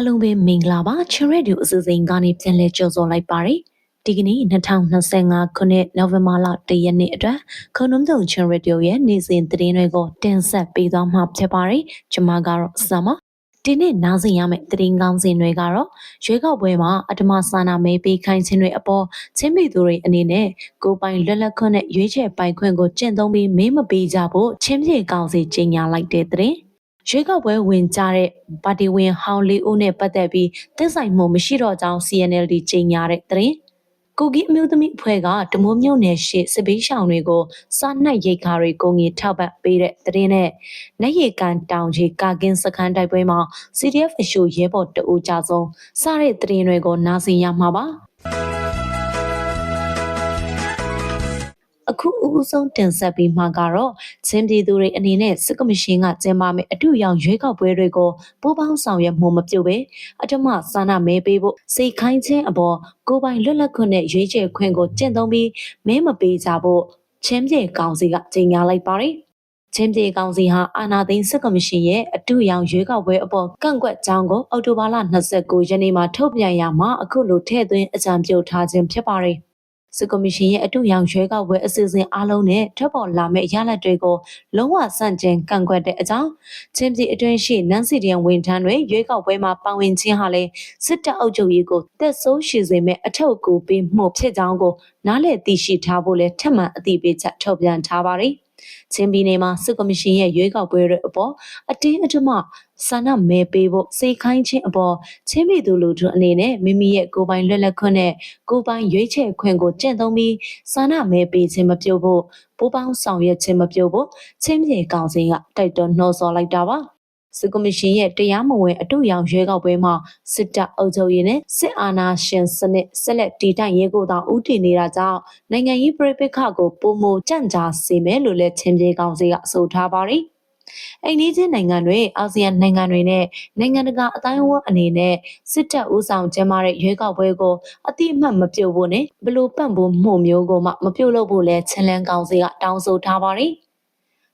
အားလုံးပဲမင်္ဂလာပါချရက်ဒီယိုအစီအစဉ်ကနေပြန်လည်ကြိုဆိုလိုက်ပါရယ်ဒီကနေ့2025ခုနှစ်နိုဝင်ဘာလ1ရက်နေ့အတွက်ခုံနုံတုံချရက်ဒီယိုရဲ့နေ့စဉ်သတင်းတွေကိုတင်ဆက်ပေးသွားမှာဖြစ်ပါရယ်ကျွန်မကတော့စမဒီနေ့နားဆင်ရမယ့်သတင်းကောင်းစင်တွေကတော့ရွေးကောက်ပွဲမှာအတမဆန္ဒမဲပေးခိုင်းခြင်းတွေအပေါ်ချင်းမိသူတွေအနေနဲ့ကိုယ်ပိုင်လွတ်လပ်ခွင့်နဲ့ရွေးချယ်ပိုင်ခွင့်ကိုကျင့်သုံးပြီးမေးမပေးကြဖို့ချင်းပြေကောင်းစီကြေညာလိုက်တဲ့သတင်း ရွေးကောက်ပွဲဝင်ကြတဲ့ပါတီဝင်ဟောင်းလေးဦးနဲ့ပတ်သက်ပြီးသက်ဆိုင်မှုမရှိတော့ကြောင်း CNLD ကြေညာတဲ့သတင်းကိုကြီးအမျိုးသမီးအဖွဲ့ကတမိုးမြုံနယ်ရှိစစ်ပေးရှောင်တွေကိုစားနှက်ရိတ်ခါတွေကိုငေထောက်ပံ့ပေးတဲ့သတင်းနဲ့လက်ရည်ကန်တောင်ကြီးကာကင်းစခန်းတိုက်ပွဲမှာ CDF အရှိုရဲဘော်တအူကြဆုံးစတဲ့သတင်းတွေကိုနားဆင်ရမှာပါ အခုအဦးဆုံးတင်ဆက်ပြီးမှကတော့ချင်းပြည်သူတွေအနေနဲ့စစ်ကမရှင်ကကျင်းပမယ့်အထူးရောင်ရွေးကောက်ပွဲတွေကိုပူးပေါင်းဆောင်ရွက်မှုမပြုဘဲအထမစာနာမဲပေးဖို့စိတ်ခိုင်းခြင်းအပေါ်ကိုယ်ပိုင်လွတ်လပ်ခွင့်နဲ့ရွေးချယ်ခွင့်ကိုကျင့်သုံးပြီးမဲမပေးကြဖို့ချင်းပြည်ကောင်စီကကြေညာလိုက်ပါတယ်ချင်းပြည်ကောင်စီဟာအာနာသိန်းစစ်ကမရှင်ရဲ့အတူရောင်ရွေးကောက်ပွဲအပေါ်ကန့်ကွက်ကြောင်းကိုအောက်တိုဘာလ29ရက်နေ့မှာထုတ်ပြန်ရမှာအခုလိုထည့်သွင်းအကြံပြုထားခြင်းဖြစ်ပါတယ်။ စစ်ကော်မရှင်ရဲ့အတူရောင်ရွေးကောက်ပွဲအစီအစဉ်အားလုံးနဲ့ထွက်ပေါ်လာမယ့်ရလဒ်တွေကိုလုံးဝဆန့်ကျင်ကန့်ကွက်တဲ့အကြောင်းချင်းပြည်အတွင်းရှိနန်းစီတရန်ဝန်ထမ်းတွေရွေးကောက်ပွဲမှာပါဝင်ခြင်းဟာလည်းစစ်တပ်အုပ်ချုပ်ရေးကိုတက်ဆိုးရှိစေမဲ့အထောက်အကူပေးမှုဖြစ်ကြောင်းကိုနားလည်သိရှိထားဖို့လည်းထပ်မံအသိပေးချက်ထုတ်ပြန်ထားပါတယ်။ ချင်းပြည်နယ်မှာစစ်ကော်မရှင်ရဲ့ရွေးကောက်ပွဲတွေအပေါ်အတင်းအဓမ္မဆန္ဒမဲပေးဖို့စိတ်ခိုင်းခြင်းအပေါ်ချင်းပြည်သူလူထုအနေနဲ့မိမိရဲ့ကိုယ်ပိုင်လွတ်လပ်ခွင့်နဲ့ကိုယ်ပိုင်ရွေးချယ်ခွင့်ကိုကျင့်သုံးပြီးဆန္ဒမဲပေးခြင်းမပြုဖို့ပူးပေါင်းဆောင်ရွက်ခြင်းမပြုဖို့ချင်းပြည်ကောင်စီကတိုက်တွန်းနှိုးဆော်လိုက်တာပါ စစ်ကော်မရှင်ရဲ့တရားမဝင်အတူရောင်ရွေးကောက်ပွဲမှာစစ်တပ်အုပ်ချုပ်ရေးနဲ့စစ်အာဏာရှင်စနစ်ဆက်လက်တည်တံ့ရေးကိုသာဦးတည်နေတာကြောင့်နိုင်ငံရေးပြည်ပခကိုပုံမကြန့်ကြာစေမယ်လို့လည်းချင်းပြေကောင်စီကအဆိုထားပါတယ်။အိန္ဒိယနိုင်ငံတွေအာဆီယံနိုင်ငံတွေနဲ့နိုင်ငံတကာအတိုင်းအဝန်းအနေနဲ့စစ်တပ်ဦးဆောင်ကျင်းပတဲ့ရွေးကောက်ပွဲကိုအတိအမှတ်မပြုတ်ဖို့နဲ့ဘလို့ပန့်ဖို့မှုမျိုးကိုမှမပြုတ်လို့ဖို့လဲချင်းလန်းကောင်စီကတောင်းဆိုထားပါတယ်။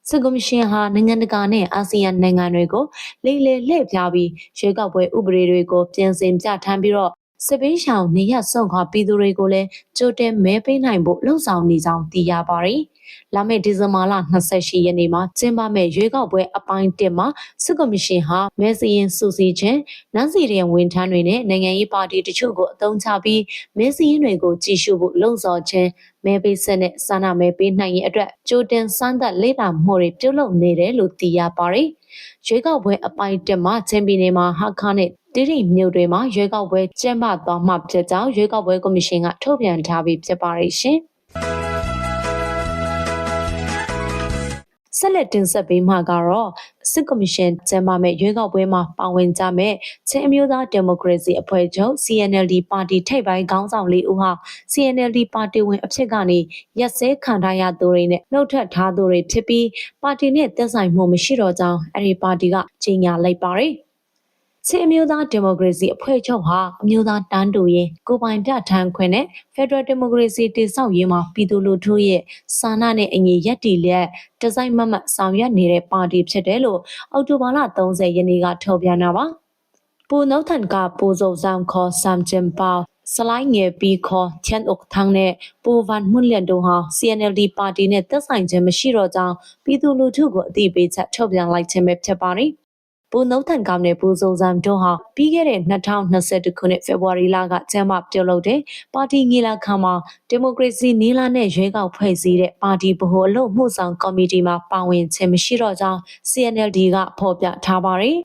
စစ်ကော်မရှင်ဟာနိုင်ငံတကာနဲ့အာဆီယံနိုင်ငံတွေကိုလိမ့်လေလှည့်ပြပြီးရွေးကောက်ပွဲဥပဒေတွေကိုပြင်ဆင်ပြဋ္ဌာန်းပြီးတော့စစ်ပေးရှောင်နေရဆုံးခွာပြည်သူတွေကိုလည်းကြိုတင်မဲပေးနိုင်ဖို့လှုံ့ဆော်နေကြောင်းသိရပါတယ်။ လာမယ့်ဒီဇင်ဘာလ28ရက်နေ့မှာကျင်းပမယ့်ရွေးကောက်ပွဲအပိုင်း1မှာစစ်ကော်မရှင်ဟာမဲစရင်စုစည်းခြင်းနန်းစီရန်ဝန်ထမ်းတွေနဲ့နိုင်ငံရေးပါတီတချို့ကိုအသုံးချပြီးမဲစရင်တွေကိုကြီးစုဖို့လှုံ့ဆော်ခြင်းမဲပေးဆက်နဲ့စာနာမဲပေးနိုင်ရေးအတွက်ကြိုတင်စမ်းသပ်လေ့လာမှုတွေပြုလုပ်နေတယ်လို့သိရပါတယ်။ရွေးကောက်ပွဲအပိုင်း1မှာချင်းပြည်နယ်မှာဟာခါနဲ့တိရိမြို့တွေမှာရွေးကောက်ပွဲကျင်းပသွားမှာဖြစ်ကြောင်းရွေးကောက်ပွဲကော်မရှင်ကထုတ်ပြန်ထားပြီးဖြစ်ပါတယ်ရှင်။ ဆက်လက်တင်ဆက်ပေးမှာကတော့စစ်ကော်မရှင်ကျင်းပမဲ့ရွေးကောက်ပွဲမှာပါဝင်ကြမဲ့ချင်းအမျိုးသားဒီမိုကရေစီအဖွဲ့ချုပ် CNLD ပါတီထိပ်ပိုင်းခေါင်းဆောင်လေးဦးဟာ CNLD ပါတီဝင်အဖြစ်ကနေရက်စဲခံထားရသူတွေနဲ့နှုတ်ထွက်ထားသူတွေဖြစ်ပြီးပါတီနဲ့သက်ဆိုင်မှုမရှိတော့ကြောင်းအဲ့ဒီပါတီကကြေညာလိုက်ပါတယ်။ စစ်အမျိုးသားဒီမိုကရေစီအဖွဲ့ချုပ်ဟာအမျိုးသားတန်းတူရေးကိုပိုင်ပြဋ္ဌာန်းခွင့်နဲ့ Federal Democracy တည်ဆောက်ရေးမှာပြည်သူလူထုရဲ့စာနာနဲ့အညီရက်တီလက်ဒီဇိုင်းမမတ်ဆောင်ရွက်နေတဲ့ပါတီဖြစ်တယ်လို့အောက်တိုဘာလ30ရက်နေ့ကထုတ်ပြန်တာပါပူနောထန်ကပူဇော်ဇမ်ခေါ်ဆမ်ချင်ပေါစလိုင်းငယ်ပြီးခေါ်ချန်အုတ်ထန်းနဲ့ပူဗန်မွန်လန်တို့ဟာ CNLD ပါတီနဲ့သက်ဆိုင်ခြင်းမရှိတော့ကြောင်းပြည်သူလူထုကိုအသိပေးချက်ထုတ်ပြန်လိုက်ခြင်းပဲဖြစ်ပါတယ်။ ပူနှုတ်ထန်ကောင်နဲ့ပူဇုံစံတို့ဟာပြီးခဲ့တဲ့2021ခုနှစ်ဖေဖော်ဝါရီလကကျင်းပပြုလုပ်တဲ့ပါတီငီလာခံမှာဒီမိုကရေစီနီလာနဲ့ရွေးကောက်ဖွဲ့စည်းတဲ့ပါတီဗဟိုအလို့မှုဆောင်ကော်မတီမှာပါဝင်ခြင်းမရှိတော့ကြောင်း CNLD ကဖော်ပြထားပါတယ်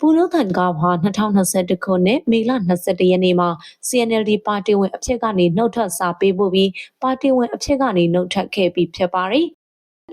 ပူလို့ကန်ကဟာ2021ခုနှစ်မေလ22ရက်နေ့မှာ CNLD ပါတီဝင်အဖြစ်ကနေနှုတ်ထွက်စာပေးပို့ပြီးပါတီဝင်အဖြစ်ကနေနှုတ်ထွက်ခဲ့ပြီးဖြစ်ပါတယ်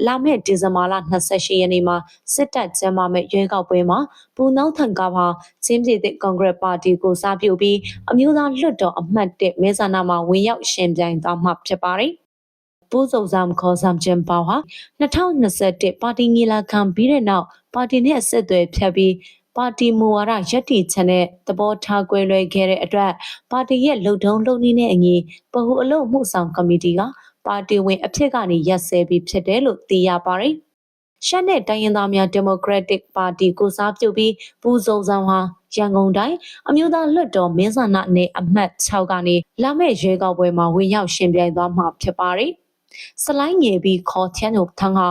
လာမယ့်ဒီဇင်ဘာလ28ရက်နေ့မှာစစ်တပ်ကျင်းပမယ့်ရွေးကောက်ပွဲမှာပူနောက်ထန်ကပါချင်းပြည်သစ်ကွန်ဂရက်ပါတီကိုစားပြုပြီးအမျိုးသားလွှတ်တော်အမှတ်1မဲဆန္ဒမှာဝင်ရောက်ရှင်ပြိုင်သွားမှာဖြစ်ပါတယ်။ပူဇုံဇမ်ခေါ်ဆမ်ကျင်ပါဟာ2021ပါတီငီလာခံပြီးတဲ့နောက်ပါတီနဲ့အဆက်အသွယ်ဖြတ်ပြီးပါတီမူဝါဒရည်တည်ချက်နဲ့သဘောထားကွဲလွဲခဲ့တဲ့အတွက်ပါတီရဲ့လုံထုံးလုံနည်းနဲ့အညီပဟုအလို့မှုဆောင်ကော်မတီက ပါတီဝင်အဖြစ်ကနေရက်စဲပြီးဖြစ်တယ်လို့သိရပါတယ်။ရှက်နဲ့တိုင်းရင်းသားများဒီမိုကရက်တစ်ပါတီကိုစားပြုပြီးပူဇုံဆောင်ဟာရန်ကုန်တိုင်းအမျိုးသားလွှတ်တော်မင်းဆန္ဒနယ်အမှတ်6ကနေလာမယ့်ရွေးကောက်ပွဲမှာဝင်ရောက်ရှင်ပြိုင်သွားမှာဖြစ်ပါတယ်။စလိုင်းငယ်ပြီးခေါ်ချန်တို့ထန်းဟာ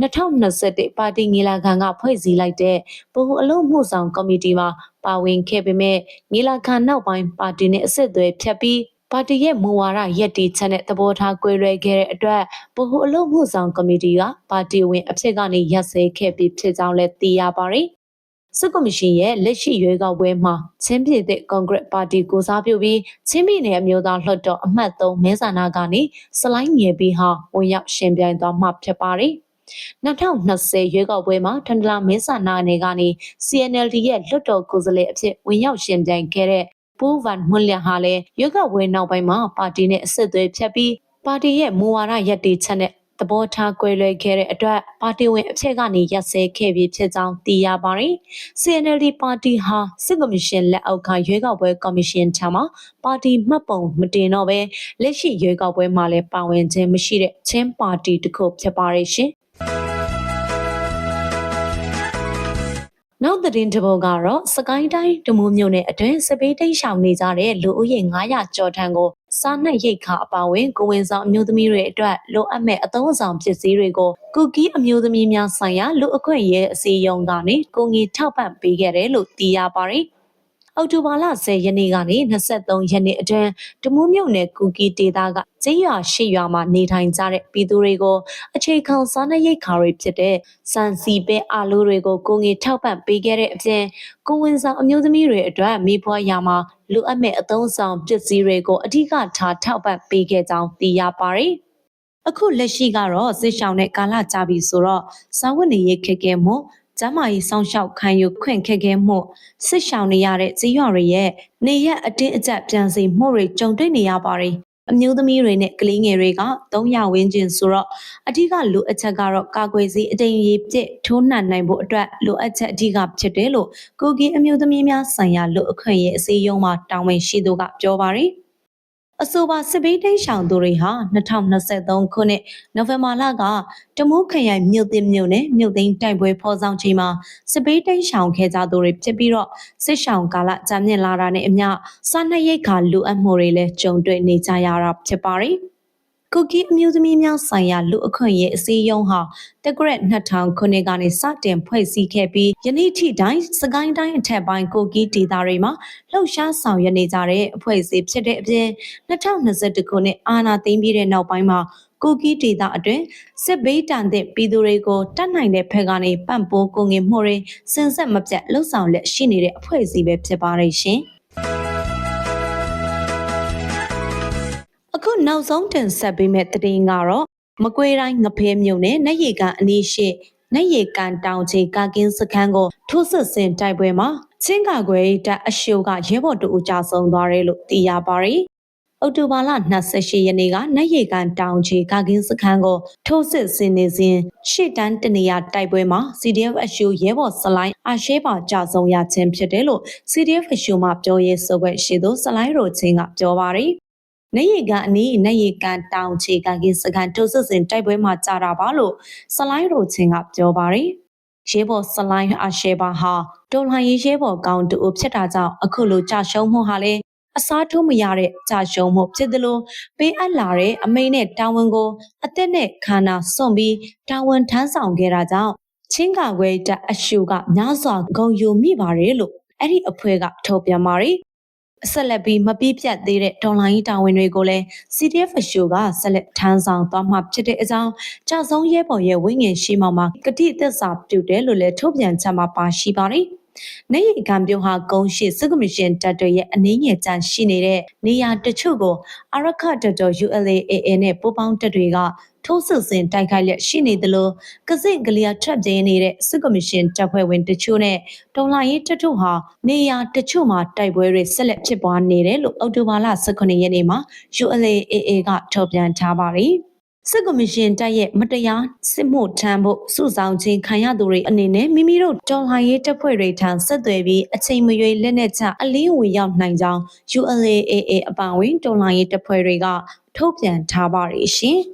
2021ပါတီငေလာခံကဖွဲ့စည်းလိုက်တဲ့ဗဟိုအလုပ်မှုဆောင်ကော်မတီမှာပါဝင်ခဲ့ပေမဲ့ငေလာခံနောက်ပိုင်းပါတီနဲ့အဆက်အသွယ်ဖြတ်ပြီး ပါတီရဲ့မူဝါဒရက်တီချက်နဲ့သဘောထားကွဲလွဲခဲ့တဲ့အတွက်ဗဟိုအလုပ်မှုဆောင်ကော်မတီကပါတီဝင်အဖြစ်ကနေရပ်စဲခဲ့ပြီးဖြစ်ကြောင်းလည်းသိရပါတယ်။စစ်ကော်မရှင်ရဲ့လက်ရှိရွေးကောက်ပွဲမှာချင်းပြည်သည့်ကွန်ဂရက်ပါတီကိုစားပြုပြီးချင်းပြည်နယ်အမျိုးသားလွှတ်တော်အမှတ်3မဲဆန္ဒကနေစလိုင်းငယ်ပြီးဟာဝင်ရောက်ရှင်ပြိုင်သွားမှာဖြစ်ပါတယ်။2020ရွေးကောက်ပွဲမှာထန်တလာမင်းဆာနာနယ်ကနေ CNLD ရဲ့လွှတ်တော်ကိုယ်စားလှယ်အဖြစ်ဝင်ရောက်ရှင်ပြိုင်ခဲ့တဲ့ ပူဗန်မွန်လျဟာလည်းရွေးကောက်ပွဲနောက်ပိုင်းမှာပါတီနဲ့အဆက်အသွယ်ဖြတ်ပြီးပါတီရဲ့မူဝါဒရပ်တည်ချက်နဲ့သဘောထားကွဲလွဲခဲ့တဲ့အတွက်ပါတီဝင်အဖြစ်ကနေရပ်စဲခဲ့ပြီးဖြစ်ကြောင်းသိရပါတယ်။ CNLD ပါတီဟာစစ်ကော်မရှင်လက်အောက်ကရွေးကောက်ပွဲကော်မရှင်ထံမှပါတီမှတ်ပုံမတင်တော့ဘဲလက်ရှိရွေးကောက်ပွဲမှာလည်းပါဝင်ခြင်းမရှိတဲ့ချင်းပါတီတစ်ခုဖြစ်ပါရဲ့ရှင်။ နောက်သတင်းတစ်ပုဒ်ကတော့စကိုင်းတိုင်းတမူးမြို့နယ်အတွင်းစပေးတိတ်ရှောင်နေကြတဲ့လူဦးရေ900ကျော်ထံကိုစားနပ်ရိက္ခာအပါအဝင်ကိုဝင်ဆောင်အမျိုးသမီးတွေအတွက်လိုအပ်မဲ့အသုံးအဆောင်ပစ္စည်းတွေကိုကုကီးအမျိုးသမီးများဆိုင်ရာလူအခွင့်အရေးအစည်းအရုံးကနေကိုငီထောက်ပံ့ပေးခဲ့တယ်လို့သိရပါတယ်။ အောက်တိုဘာလ10ရက်နေ့ကနေ23ရက်နေ့အတွင်းတမူးမြို့နယ်ကူကီဒေသကကျေးရွာရှိရွာမှာနေထိုင်ကြတဲ့ပြည်သူတွေကိုအခြေခံစားနပ်ရိက္ခာတွေဖြစ်တဲ့စံစီပဲအာလူတွေကိုကိုငေထောက်ပံ့ပေးခဲ့တဲ့အပြင်ကိုဝင်ဆောင်အမျိုးသမီးတွေအတွက်မိဖွားရာမှာလူအပ်မဲ့အသုံးဆောင်ပစ္စည်းတွေကိုအထူးထားထောက်ပံ့ပေးခဲ့ကြောင်းသိရပါတယ်။အခုလက်ရှိကတော့စစ်ရှောင်းတဲ့ကာလကြာပြီဆိုတော့စာဝတ်နေရေးခက်ခဲမှု ကျမ်းမာရေးစောင့်ရှောက်ခံယူခွင့်ခက်ခဲမှုစစ်ရှောင်နေရတဲ့ကြေးရွာတွေရဲ့နေရက်အတင်းအကျပ်ပြန်စီမှုတွေကြုံတွေ့နေရပါတယ်အမျိုးသမီးတွေနဲ့ကလေးငယ်တွေက300ဝန်းကျင်ဆိုတော့အဓိကလိုအပ်ချက်ကတော့ကာကွယ်ဆေးအတိမ်ရေးပြည့်ထိုးနှံနိုင်ဖို့အတွက်လိုအပ်ချက်အဓိကဖြစ်တယ်လို့ကိုကီအမျိုးသမီးများဆိုင်ရာလူအခွင့်အရေးအစည်းအရုံးမှတာဝန်ရှိသူကပြောပါတယ်။ အဆိုပါစစ်ဘေးတိမ်းရှောင်သူတွေဟာ2023ခုနှစ်နိုဝင်ဘာလကတမူးခရိုင်မြို့သစ်မြို့နယ်မြို့သိမ်းတိုက်ပွဲဖော်ဆောင်ချိန်မှာစစ်ဘေးတိမ်းရှောင်ခဲ့ကြသူတွေဖြစ်ပြီးတော့စစ်ရှောင်ကာလကြာမြင့်လာတာနဲ့အမျှစားနပ်ရိက္ခာလိုအပ်မှုတွေလည်းကြုံတွေ့နေကြရတာဖြစ်ပါတယ်။ ကုကီအမျိုးသမီးများဆိုင်ရာလူအခွင့်အရေးအစည်းအရုံးဟာတက္ကရက်2000ခုနှစ်ကနေစတင်ဖွဲ့စည်းခဲ့ပြီးယနေ့ထိတိုင်းစကိုင်းတိုင်းအထက်ပိုင်းကုကီဒေသတွေမှာလှုပ်ရှားဆောင်ရွက်နေကြတဲ့အဖွဲ့အစည်းဖြစ်တဲ့အပြင်2021ခုနှစ်အာဏာသိမ်းပြီးတဲ့နောက်ပိုင်းမှာကိုကီဒေတာအတွင်းစစ်ဘေးတန်တဲ့ပြည်သူတွေကိုတတ်နိုင်တဲ့ဖက်ကနေပံ့ပိုးကိုငင်မှုတွေစင်ဆက်မပြတ်လှုပ်ဆောင်လက်ရှိနေတဲ့အဖွဲ့အစည်းပဲဖြစ်ပါတယ်ရှင်။ နောက်ဆုံးတင်ဆက်ပေးမယ့်သတင်းကတော့မကွေးတိုင်းငဖဲမြို့နယ်နတ်ရီကန်အနီးရှိနတ်ရီကန်တောင်ချေကာကင်းစခန်းကိုထိုးစစ်ဆင်တိုက်ပွဲမှာချင်းကာကွယ်တပ်အရှိုကရဲဘော်တို့အကြဆုံးသွားတယ်လို့သိရပါတယ်။အောက်တိုဘာလ28ရက်နေ့ကနတ်ရီကန်တောင်ချေကာကင်းစခန်းကိုထိုးစစ်ဆင်နေစဉ်ရှေ့တန်းတနေရတိုက်ပွဲမှာ CDF အရှိုရဲဘော်စလိုင်းအရှိပါကြဆုံးရခြင်းဖြစ်တယ်လို့ CDF အရှိုမှပြောရေးဆိုခွင့်ရှိသူစလိုင်းရိုချင်းကပြောပါတယ်။ နေရီကအနီးနေရီကန်တောင်ချေကန်ကင်းစကန်တုဆစင်တိုက်ပွဲမှာကြာတာပါလို့စလိုင်းရိုချင်းကပြောပါတယ်ရဲဘော်စလိုင်းအရှေပါဟာတုံလှန်ရေးရဲဘော်ကောင်းတူဖြစ်တာကြောင့်အခုလိုကြာရှုံးမှုဟာလေအစားထိုးမရတဲ့ကြာရှုံးမှုဖြစ်တယ်လို့ပေးအပ်လာတဲ့အမိန်နဲ့တာဝန်ကို အသက်နဲ့ခန္ဓာစွန့်ပြီးတာဝန်ထမ်းဆောင်ခဲ့တာကြောင့်ချင်းကာခွဲတက်အရှုကများစွာဂုံယူမိပါတယ်လို့အဲ့ဒီအဖွဲ့ကထုတ်ပြန်ပါတယ် ဆက်လက်ပြီးမပြည့်ပြတ်သေးတဲ့ဒေါ်လာကြီးတာဝန်တွေကိုလည်း CDF အရှိုကဆက်လက်ထမ်းဆောင်သွားမှာဖြစ်တဲ့အကြောင်းကြာဆုံးရဲဘော်ရဲ့ဝိညာဉ်ရှိမှမှာကတိသစ္စာပြုတယ်လို့လည်းထုတ်ပြန်ချက်မှာပါရှိပါတယ်။ နေရီကံပြုံဟာဂုံရှိစစ်ကမရှင်တပ်တွေရဲ့အနည်းငယ်ကြန့်ရှိနေတဲ့နေရာတချို့ကိုအရခတ်တော် ULAA နဲ့ပူးပေါင်းတပ်တွေကထိုးစစ်ဆင်တိုက်ခိုက်လက်ရှိနေသလိုကစိကလျာထပ်ပြင်းနေတဲ့စစ်ကမရှင်တပ်ဖွဲ့ဝင်တချို့နဲ့ဒေါ်လာရေးတချို့ဟာနေရာတချို့မှာတိုက်ပွဲတွေဆက်လက်ဖြစ်ပွားနေတယ်လို့အောက်တိုဘာလ18ရက်နေ့မှာ ULAA ကထုတ်ပြန်ထားပါတယ်။ စစ်ကော်မရှင်တပ်ရဲ့မတရားစစ်မှုထမ်းဖို့စုဆောင်ခြင်းခံရသူတွေအနေနဲ့မိမိတို့တော်လှန်ရေးတပ်ဖွဲ့တွေထံဆက်သွယ်ပြီးအချိန်မရွေးလက်နက်ချအလင်းဝင်ရောက်နိုင်ကြောင်း ULAA အပါအဝင်တော်လှန်ရေးတပ်ဖွဲ့တွေကထုတ်ပြန်ထားပါတယ်ရှင်။